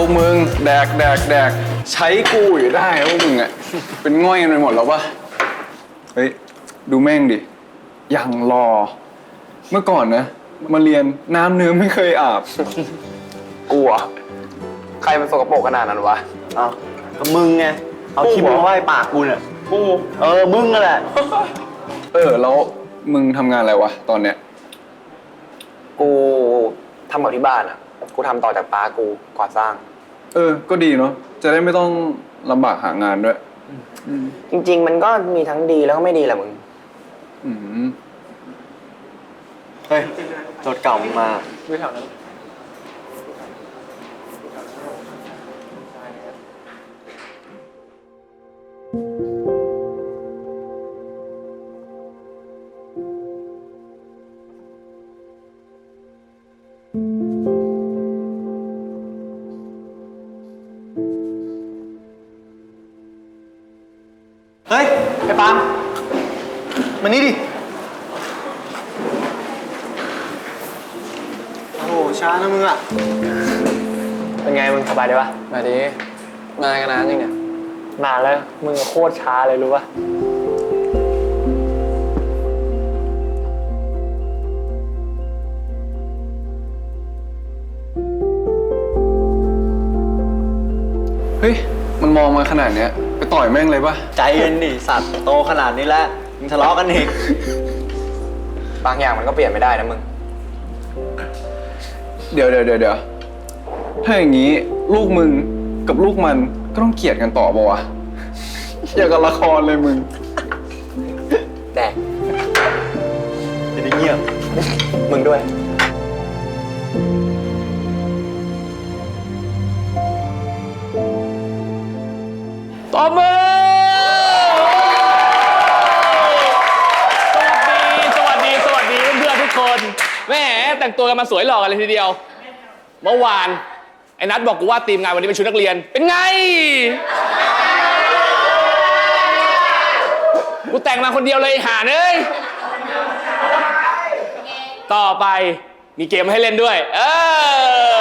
พวกมึง แดกแดกแดกใช้กูอยู่ได้พวกมึงอะเป็นง่อยกันไปหมดแล้วปะเฮ้ย ดูแม่งดิ อย่างรอ เมื่อก่อนนะ มาเรียนน้ำเนื้อไม่เคยอาบกูเหรอะใครมันสกปรกขนาดนั้นวะ เอาก็มึงไง เอาคลิปมาไหว้ปากกูเนี่ยกูเออ มึงนั่นแหละ เออ แล้วมึงทำงานอะไรวะ ตอนเนี้ย กูทำกับที่บ้านอะ กูทำต่อจากป้ากูก่อสร้าง เออ ก็ดีเนาะ จะได้ไม่ต้องลำบากหางานด้วยอืมจริง ๆ มันก็มีทั้งดีแล้วก็ไม่ดีแหละมึง อืม เฮ้ยรถเก่ามึงมา เฮ้ย ไอ้ปาล์มมานี่ดิ โอ้โหช้านะมึงอะ เป็นไงมึงสบายดีปะมาดีมากันนานยังเนี่ย นานแล้ว มึงโคตรช้าเลยรู้ปะเฮ้ย มันมองมาขนาดเนี้ยไป ต่อยแม่งเลยปะใจเย็นดิสัตว์โตขนาดนี้แล้วมึงทะเลาะกันอีก บางอย่างมันก็เปลี่ยนไม่ได้นะมึง เดี๋ยวเดี๋ยวเดี๋ยวเดี๋ยวถ้าอย่างนี้ลูกมึงกับลูกมันก็ต้องเกลียดกันต่อปะวะ อย่างกับละครเลยมึง บมือ สวัสดี สวัสดี สวัสดีเพื่อนๆทุกคนแหมแต่งตัวกันมาสวยหล่อกันเลยทีเดียว เมื่อวาน ไอ้นัทบอกกูว่าทีมงานวันนี้เป็นชุดนักเรียน เป็นไง กูแต่งมาคนเดียวเลยไอ้หาเอ้ย ต่อไปมีเกมให้เล่นด้วย เออ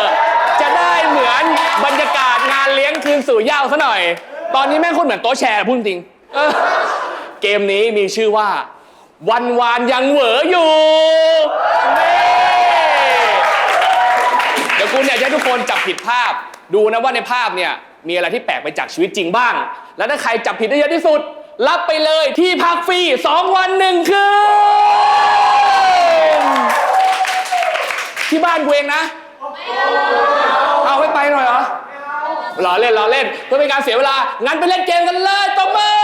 จะได้เหมือนบรรยากาศงานเลี้ยงคืนสู่เหย้าซะหน่อย ตอนนี้แม่งคนเหมือนโต๊ะแชร์พูดจริงเออเกมนี้มีชื่อว่า วันวานยังเหวออยู่นี่เดี๋ยวกูเนี่ยจะให้ทุกคนจับผิดภาพ ดูนะว่าในภาพเนี่ย มีอะไรที่แปลกไปจากชีวิตจริงบ้าง แล้วถ้าใครจับผิดได้เยอะที่สุด รับไปเลยที่พักฟรี2วันหนึ่งคืนที่บ้านกูเองนะ เอาไม่ไปหน่อยเหรอ ล้อเล่นล้อเล่นเพื่อเป็นการเสียเวลา งั้นไปเล่นเกมกันเลยตบมือ